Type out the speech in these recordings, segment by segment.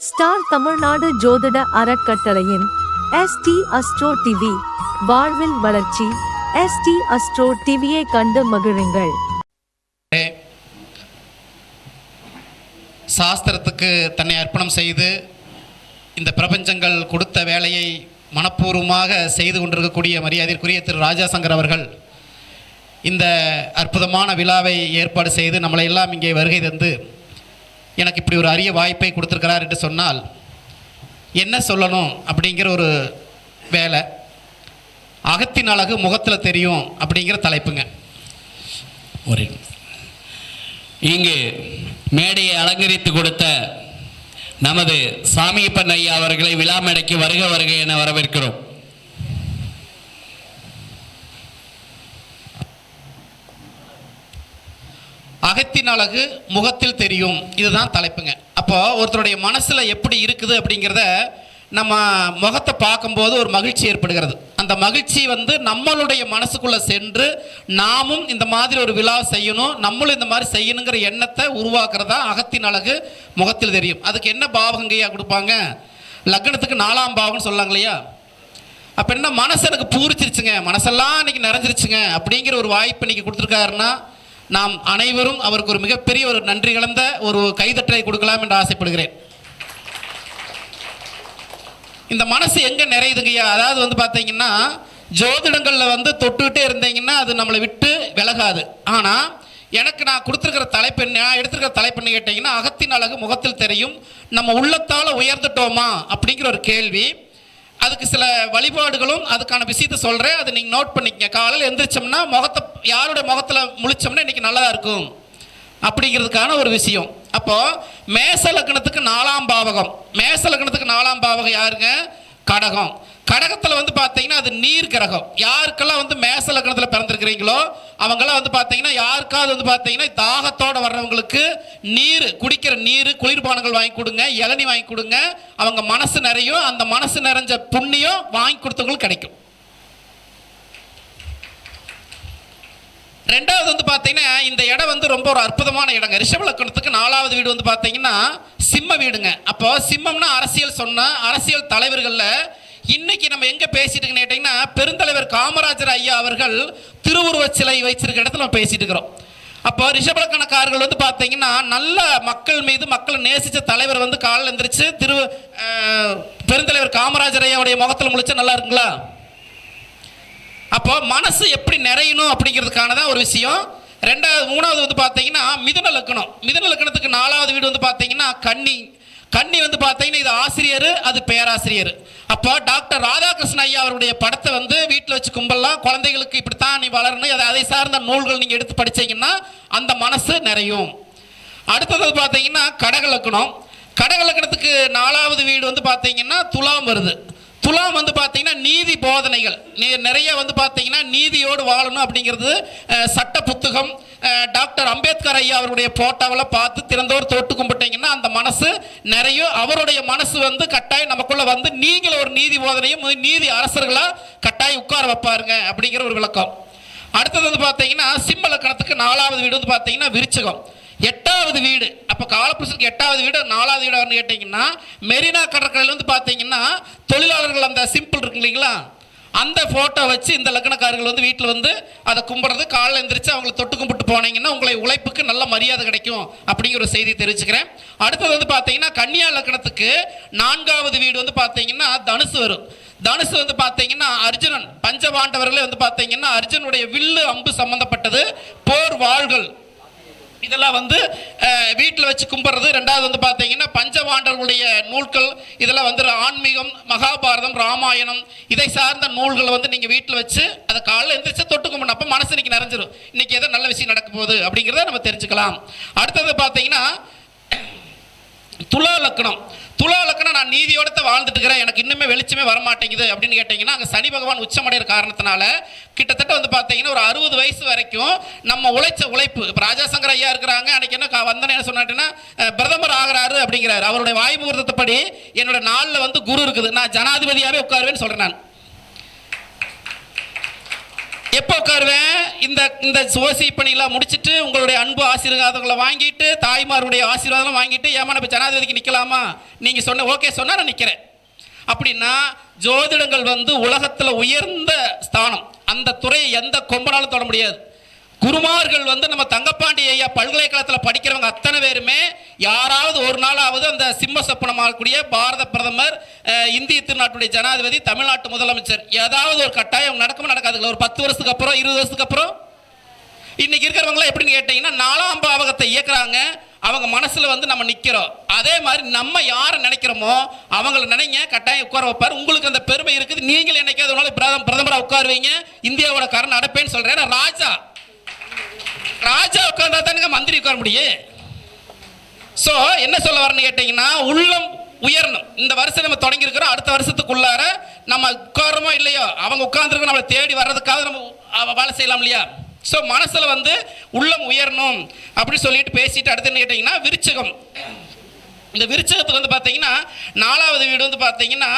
Star Tamil Nadu ஜோதிட அறக்கட்டளையின் ST astro TV வாழ்வில் வளர்ச்சி. எஸ்டி அஸ்ட்ரோ டிவியை கண்டு மகிழுங்கள். சாஸ்திரத்துக்கு தன்னை அர்ப்பணம் செய்து இந்த பிரபஞ்சங்கள் கொடுத்த வேலையை மனப்பூர்வமாக செய்து கொண்டிருக்கக்கூடிய மரியாதைக்குரிய திரு ராஜாசங்கர் அவர்கள் இந்த அற்புதமான விழாவை ஏற்பாடு செய்து நம்மளை எல்லாம் இங்கே வருகை தந்து எனக்கு இப்படி ஒரு அரிய வாய்ப்பை கொடுத்துருக்கிறார் என்று சொன்னால் என்ன சொல்லணும் அப்படிங்கிற ஒரு வேலை. அகத்தின் அழகு முகத்தில் தெரியும் அப்படிங்கிற தலைப்புங்க. ஒரு இங்கு மேடையை அலங்கரித்து கொடுத்த நமது சாமியப்பன் ஐயா அவர்களை விழா மேடைக்கு வருக வருக என வரவேற்கிறோம். அகத்தின் அழகு முகத்தில் தெரியும். இதுதான் தலைப்புங்க. அப்போது ஒருத்தருடைய மனசில் எப்படி இருக்குது அப்படிங்கிறத நம்ம முகத்தை பார்க்கும்போது ஒரு மகிழ்ச்சி ஏற்படுகிறது. அந்த மகிழ்ச்சி வந்து நம்மளுடைய மனசுக்குள்ளே சென்று நாமும் இந்த மாதிரி ஒரு விழா செய்யணும் நம்மளும் இந்த மாதிரி செய்யணுங்கிற எண்ணத்தை உருவாக்குறதா அகத்தின் அழகு முகத்தில் தெரியும். அதுக்கு என்ன பாவகங்கையாக கொடுப்பாங்க? லக்னத்துக்கு நாலாம் பாவம்னு சொல்லாங்க இல்லையா அப்போ என்ன மனசு எனக்கு பூரிச்சிருச்சுங்க. மனசெல்லாம் இன்னைக்கு நிறைஞ்சிருச்சுங்க. அப்படிங்கிற ஒரு வாய்ப்பு இன்னைக்கு கொடுத்துருக்காருன்னா நாம் அனைவரும் அவருக்கு ஒரு மிகப்பெரிய ஒரு நன்றி கலந்த ஒரு கைதட்டலை கொடுக்கலாம் என்று ஆசைப்படுகிறேன். இந்த மனசு எங்கே நிறையுதுங்கய்யா அதாவது வந்து பார்த்தீங்கன்னா ஜோதிடங்களில் வந்து தொட்டுக்கிட்டே இருந்தீங்கன்னா அது நம்மளை விட்டு விலகாது. ஆனால் எனக்கு நான் கொடுத்துருக்கிற தலைப்பு என்ன நான் எடுத்துருக்கிற தலைப்புன்னு கேட்டிங்கன்னா அகத்தின் அழகு முகத்தில் தெரியும். நம்ம உள்ளத்தால் உயர்ந்துட்டோமா அப்படிங்கிற ஒரு கேள்வி. அதுக்கு சில வழிபாடுகளும் அதுக்கான விஷயத்த சொல்கிறேன் அதை நீங்கள் நோட் பண்ணிக்கங்க. காலையில் எந்திரிச்சோம்னா முகத்தை யாருடைய முகத்தில் முழிச்சோம்னா இன்றைக்கி நல்லதாக இருக்கும். அப்படிங்கிறதுக்கான ஒரு விஷயம். அப்போது மேச லக்னத்துக்கு நாலாம் பாவகம். மேச லக்னத்துக்கு நாலாம் பாவகம் யாருங்க? கடகம். கடகத்தில் வந்து பார்த்தீங்கன்னா அது நீர் கிரகம். யாருக்கெல்லாம் வந்து மேச லக்னத்தில் பிறந்திருக்கிறீங்களோ அவங்கெல்லாம் வந்து பார்த்தீங்கன்னா யாருக்காவது வந்து பார்த்தீங்கன்னா தாகத்தோடு வர்றவங்களுக்கு நீர் குடிக்கிற நீர் குளிர்பானங்கள் வாங்கி கொடுங்க இளநி வாங்கி கொடுங்க. அவங்க மனசு நிறையும் அந்த மனசு நிறைஞ்ச புண்ணியம் வாங்கி கொடுத்தவங்களுக்கு கிடைக்கும். ரெண்டாவது வந்து பார்த்தீங்கன்னா இந்த இடம் வந்து ரொம்ப ஒரு அற்புதமான இடங்க. ரிஷப லக்கணத்துக்கு நாலாவது வீடு வந்து பார்த்தீங்கன்னா சிம்ம வீடுங்க. அப்போ சிம்மம்னா அரசியல் சொன்ன அரசியல் தலைவர்களில் இன்னைக்கு நம்ம எங்க பேசிட்டு கேட்டீங்கன்னா பெருந்தலைவர் காமராஜர் ஐயா அவர்கள் திருவுருவச் சிலை வச்சிருக்க இடத்துல நம்ம பேசிட்டு இருக்கிறோம். அப்போ ரிஷபலக்கணக்காரர்கள் வந்து பார்த்தீங்கன்னா நல்ல மக்கள் மீது மக்களை நேசித்த தலைவர் வந்து காலில் எந்திரிச்சு திரு பெருந்தலைவர் காமராஜர் ஐயாவுடைய முகத்தில் முழிச்சா நல்லா இருக்குங்களா? அப்போ மனசு எப்படி நிறையணும் அப்படிங்கிறதுக்கான தான் ஒரு விஷயம். ரெண்டாவது மூணாவது வந்து பார்த்தீங்கன்னா மிதுன லக்கணம். மிதுன லக்கணத்துக்கு நாலாவது வீடு வந்து பார்த்தீங்கன்னா கன்னி கண்ணி வந்து பார்த்தீங்கன்னா இது ஆசிரியர் அது பேராசிரியர். அப்போ டாக்டர் ராதாகிருஷ்ண ஐயா அவருடைய படத்தை வந்து வீட்டில் வச்சு கும்பலாம். குழந்தைகளுக்கு இப்படித்தான் நீ வளரணும். அதை அதை சார்ந்த நூல்கள் நீங்கள் எடுத்து படிச்சீங்கன்னா அந்த மனசு நிறையும். அடுத்தது பார்த்தீங்கன்னா கடகலக்கணம் கடகலக்கணத்துக்கு நாலாவது வீடு வந்து பார்த்தீங்கன்னா துலாம் வருது. துலாம் வந்து பார்த்தீங்கன்னா நீதி போதனைகள். நிறைய வந்து பார்த்தீங்கன்னா நீதியோடு வாழணும் அப்படிங்கிறது சட்ட புத்தகம் டாக்டர் அம்பேத்கர் ஐயா அவருடைய போட்டோவெல்லாம் பார்த்து திறந்தோர் தொட்டு கும்பிட்டீங்கன்னா அந்த மனசு நிறைய அவருடைய மனசு வந்து கட்டாயம் நமக்குள்ள வந்து நீங்கள் ஒரு நீதி போதனையும் நீதி அரசர்களாக கட்டாயம் உட்கார வைப்பாருங்க அப்படிங்கிற ஒரு விளக்கம். அடுத்தது வந்து பார்த்தீங்கன்னா சிம்ம லக்கணத்துக்கு நாலாவது வீடு வந்து பார்த்தீங்கன்னா விருச்சகம். எட்டாவது வீடு. அப்போ காலப்புருஷனுக்கு எட்டாவது வீடு நாலாவது வீடு வந்து கேட்டிங்கன்னா மெரினா கடற்கரையில் வந்து பார்த்தீங்கன்னா தொழிலாளர்கள் அந்த சிம்பிள் இருக்கு இல்லைங்களா? அந்த ஃபோட்டோ வச்சு இந்த லக்கணக்காரர்கள் வந்து வீட்டில் வந்து அதை கும்பிட்றது காலைல எந்திரிச்சு அவங்களை தொட்டு கும்பிட்டு போனீங்கன்னா உங்களை உழைப்புக்கு நல்ல மரியாதை கிடைக்கும் அப்படிங்கிற ஒரு செய்தி தெரிவிச்சுக்கிறேன். அடுத்தது வந்து பார்த்தீங்கன்னா கன்னியா லக்கணத்துக்கு நான்காவது வீடு வந்து பார்த்தீங்கன்னா தனுசு வரும். தனுசு வந்து பார்த்தீங்கன்னா அர்ஜுனன் பஞ்சபாண்டவர்களே வந்து பார்த்தீங்கன்னா அர்ஜுனுடைய வில்லு அம்பு சம்பந்தப்பட்டது போர் வாள்கள் இதெல்லாம் வந்து வீட்டில் வச்சு கும்பிட்றது. ரெண்டாவது வந்து பார்த்தீங்கன்னா பஞ்சபாண்டர்களுடைய நூல்கள் இதெல்லாம் வந்து ஆன்மீகம் மகாபாரதம் ராமாயணம் இதை சார்ந்த நூல்களை வந்து நீங்கள் வீட்டில் வச்சு அதை காலையில் எந்திரிச்சு தொட்டு கும்பிடணும். அப்போ மனசு இன்னைக்கு நிறைஞ்சிடும் இன்னைக்கு ஏதோ நல்ல விஷயம் நடக்க போகுது அப்படிங்கிறத நம்ம தெரிஞ்சுக்கலாம். அடுத்தது பார்த்தீங்கன்னா துலா லக்கணம். துலா லக்கணம் நான் நீதியோட வாழ்ந்துட்டு இருக்கிறேன் எனக்கு இன்னுமே வெளிச்சமே வர மாட்டேங்குது அப்படின்னு கேட்டிங்கன்னா அங்கே சனி பகவான் உச்சமடைகிற காரணத்தினால கிட்டத்தட்ட வந்து பார்த்தீங்கன்னா ஒரு அறுபது வயசு வரைக்கும் நம்ம உழைச்ச உழைப்பு இப்போ ராஜாசங்கர் ஐயா இருக்கிறாங்க அன்றைக்கி என்ன கா- என்ன சொன்னாட்டின்னா பிரதமர் ஆகிறாரு அப்படிங்கிறாரு. அவருடைய வாய்மூர்த்தத்தை முகூர்த்தப்படி என்னோட நாளில் வந்து குரு இருக்குது. நான் ஜனாதிபதியாகவே உட்காருவேன்னு சொல்கிறேன் நான். எப்போ உட்காருவேன்? இந்த இந்த சோசி பணியெல்லாம் முடிச்சுட்டு உங்களுடைய அன்பு ஆசீர்வாதங்களை வாங்கிட்டு தாய்மாருடைய ஆசீர்வாதம் வாங்கிட்டு ஏமா நம்ம ஜனாதிபதிக்கு நிற்கலாமா நீங்கள் சொன்ன ஓகே சொன்னால் நான் நிற்கிறேன் அப்படின்னா ஜோதிடங்கள் வந்து உலகத்தில் உயர்ந்த ஸ்தானம். அந்த துறையை எந்த கொம்பனாலும் தொட முடியாது. குருமார்கள் வந்து நம்ம தங்கப்பாண்டி ஐயா பல்கலைக்கழகத்தில் படிக்கிறவங்க அத்தனை பேருமே யாராவது ஒரு நாளாவது அந்த சிம்ம சொப்பனமாகக்கூடிய பாரத பிரதமர் இந்திய திருநாட்டுடைய ஜனாதிபதி தமிழ்நாட்டு முதலமைச்சர். ஏதாவது ஒரு கட்டாயம் நடக்குமா நடக்காதுங்களா? ஒரு பத்து வருஷத்துக்கு அப்புறம் இருபது வருஷத்துக்கு அப்புறம்? இன்னைக்கு இருக்கிறவங்களாம் எப்படின்னு கேட்டீங்கன்னா நாலாம் பாவகத்தை இயக்குறாங்க. அவங்க மனசில் வந்து நம்ம நிற்கிறோம் அதே மாதிரி நம்ம யாரை நினைக்கிறோமோ அவங்கள நினைங்க கட்டாயம் உட்கார வைப்பார். உங்களுக்கு அந்த பெருமை இருக்குது. நீங்கள் என்னைக்காவது ஒரு நாள் பிரதம உட்காருவீங்க. இந்தியாவோட கரண் அடைப்பேன்னு சொல்கிறேன் ராஜா ராஜா உட்கார்ந்தா தானுங்க மந்திரி உட்கார முடியும் ஸோ என்ன சொல்ல வரேன்னு கேட்டிங்கன்னா உள்ளம் உயரணும். இந்த வருஷம் நம்ம தொடங்கியிருக்கிறோம் அடுத்த வருஷத்துக்குள்ளார நம்ம உட்காரமோ இல்லையோ அவங்க உட்கார்ந்துருக்க நம்மளை தேடி வர்றதுக்காக நம்ம வேலை செய்யலாம் இல்லையா? ஸோ மனசில் வந்து உள்ளம் உயரணும் அப்படின்னு சொல்லிட்டு பேசிட்டு அடுத்து என்ன கேட்டிங்கன்னா விருச்சகம். இந்த விருச்சகத்துக்கு வந்து பார்த்தீங்கன்னா நாலாவது வீடு வந்து பார்த்தீங்கன்னா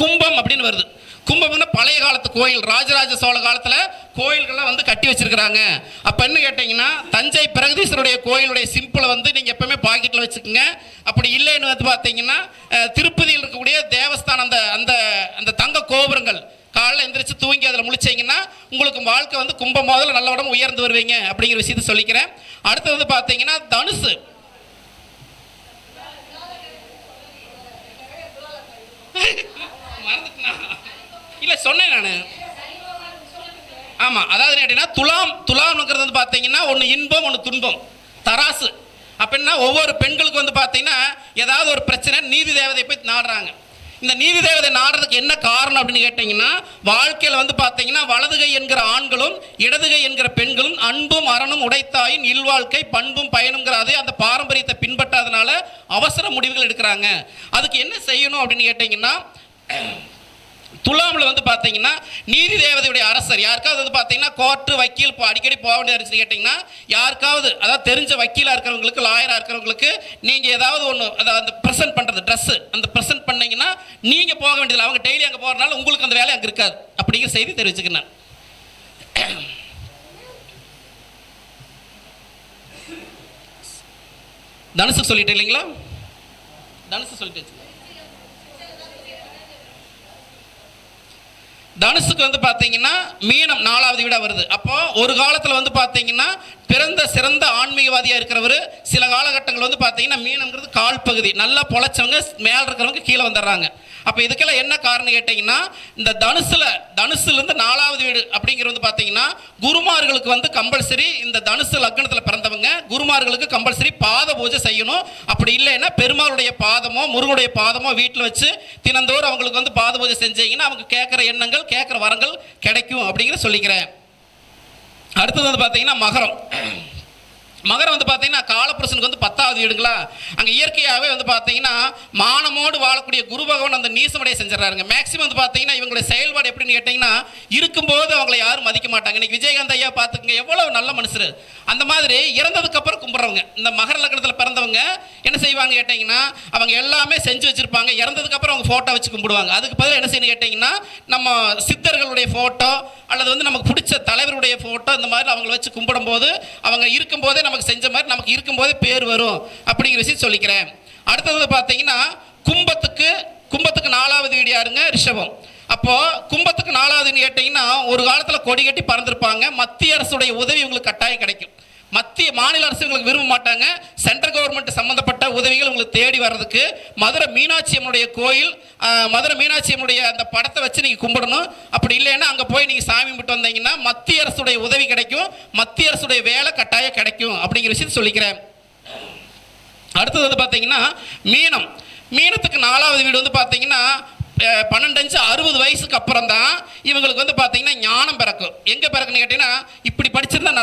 கும்பம் அப்படின்னு வருது. கும்பம்னா பழைய காலத்து கோயில் ராஜராஜ சோழ காலத்தில் கோயில்கள்லாம் வந்து கட்டி வச்சிருக்கிறாங்க. அப்போ என்ன கேட்டிங்கன்னா தஞ்சை பிரகதீஸ்வருடைய கோயிலுடைய சிம்பிளை வந்து நீங்கள் எப்பவுமே பாக்கெட்டில் வச்சுக்கோங்க. அப்படி இல்லைன்னு வந்து பார்த்தீங்கன்னா திருப்பதியில் இருக்கக்கூடிய தேவஸ்தானம் அந்த அந்த அந்த தங்க கோபுரங்கள் காலைல எந்திரிச்சு தூங்கி அதில் முழிச்சிங்கன்னா உங்களுக்கு வாழ்க்கை வந்து கும்பம் முதல்ல நல்ல உடம்பு உயர்ந்து வருவீங்க அப்படிங்கிற விஷயத்த சொல்லிக்கிறேன். அடுத்து வந்து பார்த்தீங்கன்னா தனுசு. மறந்துட்டா இல்லை சொன்னேன் நான். ஆமாம் அதாவது கேட்டீங்கன்னா துலாம் துலாம்ங்கிறது வந்து பார்த்தீங்கன்னா ஒன்று இன்பம் ஒன்று துன்பம். தராசு. அப்படின்னா ஒவ்வொரு பெண்களுக்கு வந்து பார்த்தீங்கன்னா ஏதாவது ஒரு பிரச்சனை நீதி தேவதையை போய் நாடுறாங்க. இந்த நீதி தேவதை நாடுறதுக்கு என்ன காரணம் அப்படின்னு கேட்டிங்கன்னா வாழ்க்கையில் வந்து பார்த்தீங்கன்னா வலதுகை என்கிற ஆண்களும் இடதுகை என்கிற பெண்களும் அன்பும் அறனும் உடைத்தாயின் இல்வாழ்க்கை பண்பும் பயனுங்கிற அதே அந்த பாரம்பரியத்தை பின்பற்றாதனால அவசர முடிவுகள் எடுக்கிறாங்க. அதுக்கு என்ன செய்யணும் அப்படின்னு கேட்டிங்கன்னா துலாமில் வந்து பார்த்தீங்கன்னா நீதி தேவதையுடைய அரசர். யாருக்காவது வந்து பார்த்தீங்கன்னா கோர்ட்டு வக்கீல் இப்போ அடிக்கடி போக வேண்டிய இருந்துச்சு கேட்டிங்கன்னா யாருக்காவது அதாவது தெரிஞ்ச வக்கீலாக இருக்கிறவங்களுக்கு லாயராக இருக்கிறவங்களுக்கு நீங்கள் ஏதாவது ஒன்று அதை அந்த ப்ரெசென்ட் பண்ணுறது ட்ரெஸ்ஸு அந்த ப்ரெசென்ட் பண்ணீங்கன்னா நீங்கள் போக வேண்டியதில்லை. அவங்க டெய்லி அங்கே போகிறனால உங்களுக்கு அந்த வேலை அங்கே இருக்காது. அப்படிங்கிற செய்தி தெரிவிச்சுக்கிறேன் தனுஷுக்கு சொல்லிட்டேன் இல்லைங்களா? தனுஷு சொல்லிட்டு தனுசுக்கு வந்து பார்த்தீங்கன்னா மீனம் நாலாவது வீடாக வருது. அப்போ ஒரு காலத்தில் வந்து பார்த்தீங்கன்னா பிறந்த சிறந்த ஆன்மீகவாதியாக இருக்கிறவர் சில காலகட்டங்கள் வந்து பார்த்தீங்கன்னா மீனம்ங்கிறது கால் பகுதி. நல்லா பொழைச்சவங்க மேலே இருக்கிறவங்க கீழே வந்துடுறாங்க. அப்போ இதுக்கெல்லாம் என்ன காரணம் கேட்டிங்கன்னா இந்த தனுசில் தனுசுலேருந்து நாலாவது வீடு அப்படிங்கிறது வந்து பார்த்தீங்கன்னா குருமார்களுக்கு வந்து கம்பல்சரி இந்த தனுசு லக்னத்தில் பிறந்தவங்க குருமார்களுக்கு கம்பல்சரி பாத பூஜை செய்யணும். அப்படி இல்லைன்னா பெருமாளுடைய பாதமோ முருகனுடைய பாதமோ வீட்டில் வச்சு தினந்தோறும் அவங்களுக்கு வந்து பாத பூஜை செஞ்சீங்கன்னா அவங்க கேட்குற எண்ணங்கள் கேட்குற வரங்கள் கிடைக்கும் அப்படிங்கிற சொல்லிக்கிறேன். அடுத்தது வந்து பார்த்தீங்கன்னா மகரம். மகரம் வந்து பார்த்தீங்கன்னா காலப்புருஷனுக்கு வந்து பத்தாவது வீடுங்களா? அங்கே இயற்கையாகவே வந்து பார்த்தீங்கன்னா மானமோடு வாழக்கூடிய குரு பகவான் அந்த நீசமடைய செஞ்சிடறாருங்க. மேக்ஸிமம் வந்து பார்த்தீங்கன்னா இவங்களுடைய செயல்பாடு எப்படின்னு கேட்டிங்கன்னா இருக்கும்போது அவங்களை யாரும் மதிக்க மாட்டாங்க. இன்னைக்கு விஜயகாந்த் ஐயா பார்த்துக்குங்க எவ்வளோ நல்ல மனுஷர். அந்த மாதிரி இறந்ததுக்கப்புறம் கும்பிட்றவங்க. இந்த மகர லக்னத்தில் பிறந்தவங்க என்ன செய்வாங்க கேட்டிங்கன்னா அவங்க எல்லாமே செஞ்சு வச்சுருப்பாங்க. இறந்ததுக்கப்புறம் அவங்க ஃபோட்டோ வச்சு கும்பிடுவாங்க. அதுக்கு பதிலாக என்ன செய்யணும் கேட்டிங்கன்னா நம்ம சித்தர்களுடைய ஃபோட்டோ அல்லது வந்து நமக்கு பிடிச்ச தலைவருடைய ஃபோட்டோ இந்த மாதிரி அவங்கள வச்சு கும்பிடும்போது அவங்க இருக்கும்போதே நமக்கு செஞ்ச மாதிரி நமக்கு இருக்கும்போதே பேர் வரும் அப்படிங்கிற விஷயம் சொல்லிக்கிறேன். அடுத்தது பார்த்தீங்கன்னா கும்பத்துக்கு கும்பத்துக்கு நாலாவது வீடு யாருங்க? ரிஷபம். அப்போ கும்பத்துக்கு நாலாவதுன்னு கேட்டிங்கன்னா ஒரு காலத்தில் கொடி கட்டி பறந்துருப்பாங்க. மத்திய அரசுடைய உதவி உங்களுக்கு கட்டாயம் கிடைக்கும். மத்திய மாநில அரசு உங்களுக்கு விரும்ப மாட்டாங்க. சென்ட்ரல் கவர்மெண்ட் சம்மந்தப்பட்ட உதவிகள் உங்களுக்கு தேடி வர்றதுக்கு மதுரை மீனாட்சி அம்மனுடைய கோயில் மதுரை மீனாட்சி அம்மனுடைய அந்த படத்தை வச்சு நீங்கள் கும்பிடணும். அப்படி இல்லைன்னா அங்கே போய் நீங்கள் சாமி கும்பிட்டு வந்தீங்கன்னா மத்திய அரசுடைய உதவி கிடைக்கும். மத்திய அரசுடைய வேலை கட்டாயம் கிடைக்கும் அப்படிங்கிற விஷயத்தை சொல்லிக்கிறேன். அடுத்தது வந்து பார்த்தீங்கன்னா மீனம். மீனத்துக்கு நாலாவது வீடு வந்து பார்த்தீங்கன்னா பன்னெண்டு அஞ்சு அறுபது வயசுக்கு அப்புறம் தான் இவங்களுக்கு வந்து பார்த்தீங்கன்னா ஞானம் பிறக்கும். எங்கே பிறக்குன்னு கேட்டிங்கன்னா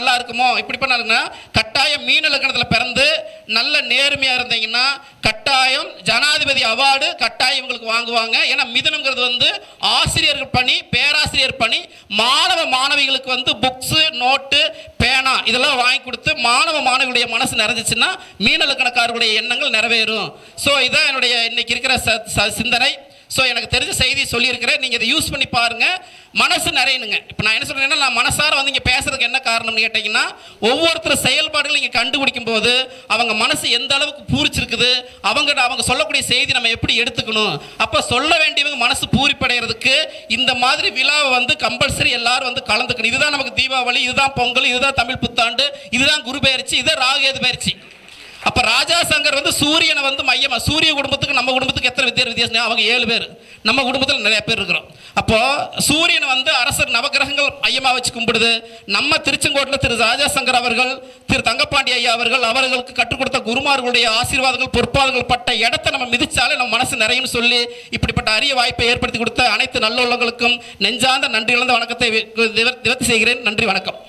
நல்லா இருக்குமோ? இப்படி பண்ணாலுங்கன்னா கட்டாயம் மீன லக்கணத்தில் பிறந்து நல்ல நேர்மையாக இருந்தீங்கன்னா கட்டாயம் ஜனாதிபதி அவார்டு கட்டாயம் இவங்களுக்கு வாங்குவாங்க. ஏன்னா மிதனங்கிறது வந்து ஆசிரியர்கள் பணி பேராசிரியர் பணி மாணவ மாணவிகளுக்கு வந்து புக்ஸு நோட்டு பேனா இதெல்லாம் வாங்கி கொடுத்து மாணவ மாணவியுடைய மனசு நிறைஞ்சிச்சுன்னா மீனலக்கணக்காரருடைய எண்ணங்கள் நிறைவேறும். ஸோ இதான் என்னுடைய இன்னைக்கு இருக்கிற ச- சிந்தனை. ஸோ எனக்கு தெரிஞ்ச செய்தி சொல்லியிருக்கிறேன். நீங்கள் இதை யூஸ் பண்ணி பாருங்க. மனசு நிறையணுங்க. இப்போ நான் என்ன சொல்கிறேன்னா நான் மனசார வந்து இங்கே பேசுறதுக்கு என்ன காரணம்னு கேட்டிங்கன்னா ஒவ்வொருத்தர் செயல்பாடுகளை இங்கே கண்டுபிடிக்கும் போது அவங்க மனசு எந்த அளவுக்கு பூரிச்சிருக்குது அவங்க அவங்க சொல்லக்கூடிய செய்தி நம்ம எப்படி எடுத்துக்கணும்? அப்போ சொல்ல வேண்டியவங்க மனசு பூரிப்படைகிறதுக்கு இந்த மாதிரி விழாவை வந்து கம்பல்சரி எல்லாரும் வந்து கலந்துக்கணும். இதுதான் நமக்கு தீபாவளி இதுதான் பொங்கல் இதுதான் தமிழ் புத்தாண்டு இதுதான் குரு பயிற்சி இதுதான் ராகேது பயிற்சி அப்ப ராஜா சங்கர் வந்து சூரியனை வந்து மையமா சூரிய குடும்பத்துக்கு நம்ம குடும்பத்துக்கு எத்தனை வித்தியாசம் வித்தியாசம் அவங்க ஏழு பேர். நம்ம குடும்பத்தில் நிறைய பேர் இருக்கிறோம். அப்போ சூரியனை வந்து அரசர் நவகிரகங்கள் மையமா வச்சு கும்பிடுது. நம்ம திருச்செங்கோட்டில் திரு ராஜா சங்கர் அவர்கள் திரு தங்கப்பாண்டி ஐயா அவர்கள் அவர்களுக்கு கற்றுக் கொடுத்த குருமார்களுடைய ஆசீர்வாதங்கள் பொற்பாதங்கள் பட்ட இடத்தை நம்ம மிதிச்சாலே நம்ம மனசு நிறையும் சொல்லி இப்படிப்பட்ட அரிய வாய்ப்பை ஏற்படுத்தி கொடுத்த அனைத்து நல்லுள்ளங்களுக்கும் நெஞ்சார்ந்த நன்றி இழந்த வணக்கத்தை நிவர்த்தி செய்கிறேன். நன்றி வணக்கம்.